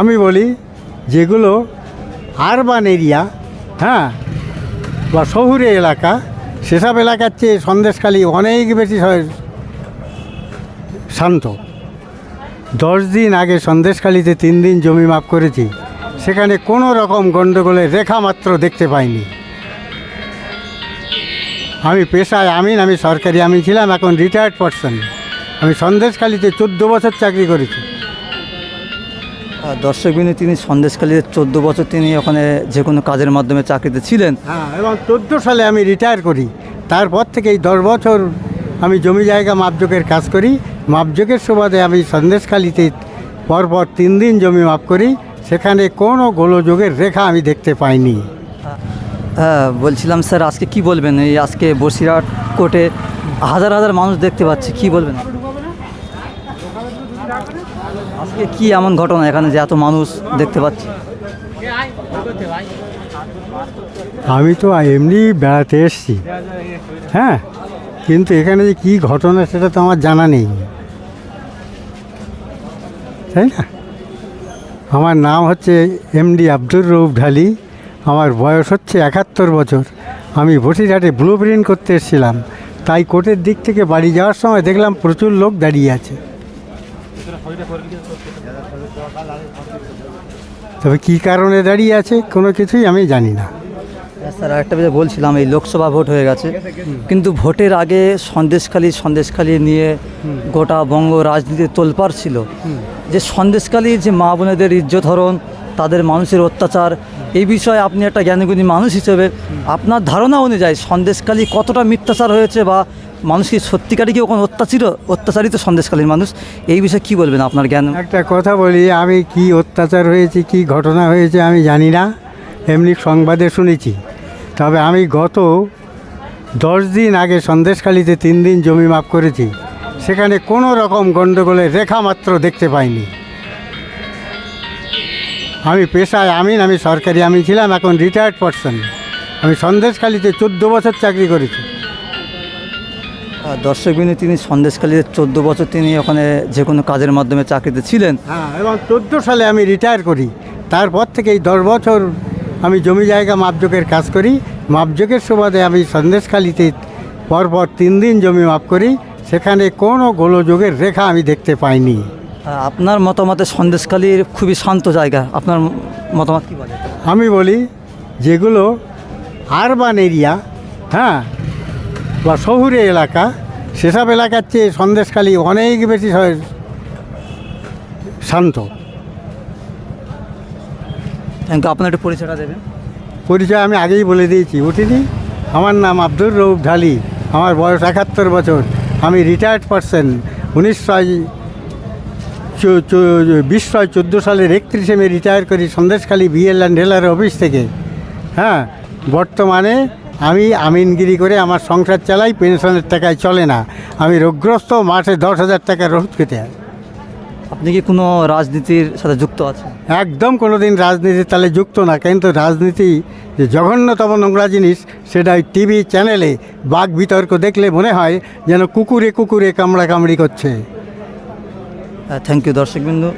আমি বলি যেগুলো আরবান এরিয়া হ্যাঁ বা শহুরে এলাকা, সেসব এলাকার চেয়ে সন্দেশখালি অনেক বেশি শান্ত। দশ দিন আগে সন্দেশখালিতে তিন দিন জমি মাপ করেছি, সেখানে কোনো রকম গণ্ডগোলের রেখা মাত্র দেখতে পাইনি। আমি পেশায় আমিন, আমি সরকারি আমিন ছিলাম এখন রিটায়ার্ড পারসন আমি সন্দেশখালিতে চোদ্দ বছর চাকরি করেছি। দর্শকবিন্দু তিনি সন্দেশকালীতে চোদ্দ বছর তিনি ওখানে যে কোনো কাজের মাধ্যমে চাকরিতে ছিলেন। হ্যাঁ এবং চোদ্দ সালে আমি রিটায়ার করি। তারপর থেকে এই দশ বছর আমি জমি জায়গা মাপজোকের কাজ করি। মাপজোকের সুবাদে আমি সন্দেশখালিতে পরপর তিন দিন জমি মাপ করি। সেখানে কোনো গোলযোগের রেখা আমি দেখতে পাইনি। হ্যাঁ বলছিলাম স্যার আজকে কি বলবেন? এই আজকে বসিরহাট কোর্টে হাজার হাজার মানুষ দেখতে পাচ্ছি কি বলবেন? আজকে কি এমন ঘটনা এখানে যে এত মানুষ দেখতে পাচ্ছি? আমি তো এমনি বেড়াতে এসেছি। হ্যাঁ কিন্তু এখানে যে কী ঘটনা সেটা তো আমার জানা নেই। তাই না? আমার নাম হচ্ছে এমডি আব্দুর রৌফ ঢালি। আমার বয়স হচ্ছে একাত্তর বছর। আমি বসিরহাটে ব্লু প্রিন্ট করতে এসেছিলাম। তাই কোর্টের দিক থেকে বাড়ি যাওয়ার সময় দেখলাম প্রচুর লোক দাঁড়িয়ে আছে। তবে কি কারণে দাঁড়িয়ে আছে কোনো কিছুই আমি জানি না। স্যার আরেকটা বিষয় বলছিলাম এই লোকসভা ভোট হয়ে গেছে। কিন্তু ভোটের আগে সন্দেশখালী সন্দেশখালী নিয়ে গোটা বঙ্গ রাজনীতি তোলপাড় ছিল। যে সন্দেশখালী যে মা বোনেদের ইজ্জত হরণ তাদের মানুষের অত্যাচার এই বিষয়ে আপনি একটা জ্ঞানীগুণী মানুষ হিসেবে আপনার ধারণা অনুযায়ী সন্দেশকালী কতটা মিথ্যাচার হয়েছে বা মানুষ কি সত্যিকারই কি ওখানে অত্যাচারিত অত্যাচারিত সন্দেশখালীর মানুষ? এই বিষয়ে কি বলবেন আপনার জ্ঞান? একটা কথা বলি, আমি কি অত্যাচার হয়েছে, কি ঘটনা হয়েছে আমি জানি না। এমনি সংবাদে শুনেছি। তবে আমি গত দশ দিন আগে সন্দেশখালিতে তিন দিন জমি মাপ করেছি। সেখানে কোনো রকম গণ্ডগোলের রেখা মাত্র দেখতে পাইনি। আমি পেশায় আমিন আমি সরকারি আমি ছিলাম এখন রিটায়ার্ড পারসন আমি সন্দেশখালিতে চোদ্দ বছর চাকরি করেছি। দর্শকবিন্দু তিনি সন্দেশখালীতে চোদ্দ বছর তিনি ওখানে যে কোনো কাজের মাধ্যমে চাকরিতে ছিলেন। হ্যাঁ এবং চোদ্দ সালে আমি রিটায়ার করি। তারপর থেকে এই দশ বছর আমি জমি জায়গা মাপজোকের কাজ করি। মাপজোকের সুবাদে আমি সন্দেশখালিতে পরপর তিন দিন জমি মাপ করি। সেখানে কোনো গোলযোগের রেখা আমি দেখতে পাইনি। আপনার মতামতে সন্দেশখালীর খুবই শান্ত জায়গা। আপনার মতামত কি বলে আমি বলি যেগুলো আরবান এরিয়া হ্যাঁ বা শহুরে এলাকা সেসব এলাকার চেয়ে সন্দেশখালি অনেক বেশি শান্ত। থ্যাংক ইউ আপনার একটু পরিচয়টা দেবেন। পরিচয় আমি আগেই বলে দিয়েছি উঠিনি। আমার নাম আব্দুর রৌফ ঢালি। আমার বয়স একাত্তর বছর। আমি রিটায়ার্ড পারসন উনিশশো বিশশো চোদ্দ সালের একত্রিশে মে রিটায়ার করি সন্দেশখালী বিএল অ্যান্ড রেলার অফিস থেকে। হ্যাঁ বর্তমানে আমি আমিনগিরি করে আমার সংসার চালাই পেনশনের টাকায় চলে না। আমি রোগগ্রস্ত মাসে দশ হাজার টাকার ওষুধ খেতে আপনি কি কোনো রাজনীতির সাথে যুক্ত আছেন? একদম কোনো দিন রাজনীতির তালে যুক্ত না কিন্তু রাজনীতি যে জঘন্যতম নোংরা জিনিস সেটা ওই টিভি চ্যানেলে বাঘ বিতর্ক দেখলে মনে হয় যেন কুকুরে কুকুরে কামড়া কামড়ি করছে। থ্যাংক ইউ দর্শকবিন্দু।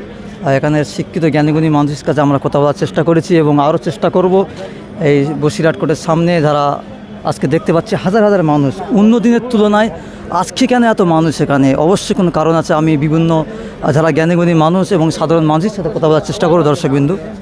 এখানে শিক্ষিত জ্ঞানীগুণী মানুষের কাছে আমরা কথা বলার চেষ্টা করেছি এবং আরও চেষ্টা করব। এই বসিরহাট কোর্টের সামনে যারা আজকে দেখতে পাচ্ছি, হাজার হাজার মানুষ। অন্য দিনের তুলনায় আজকে কেন এত মানুষ এখানে? অবশ্যই কোনো কারণ আছে। আমি বিভিন্ন যারা জ্ঞানীগুণী মানুষ এবং সাধারণ মানুষের সাথে কথা বলার চেষ্টা করব, দর্শকবিন্দু।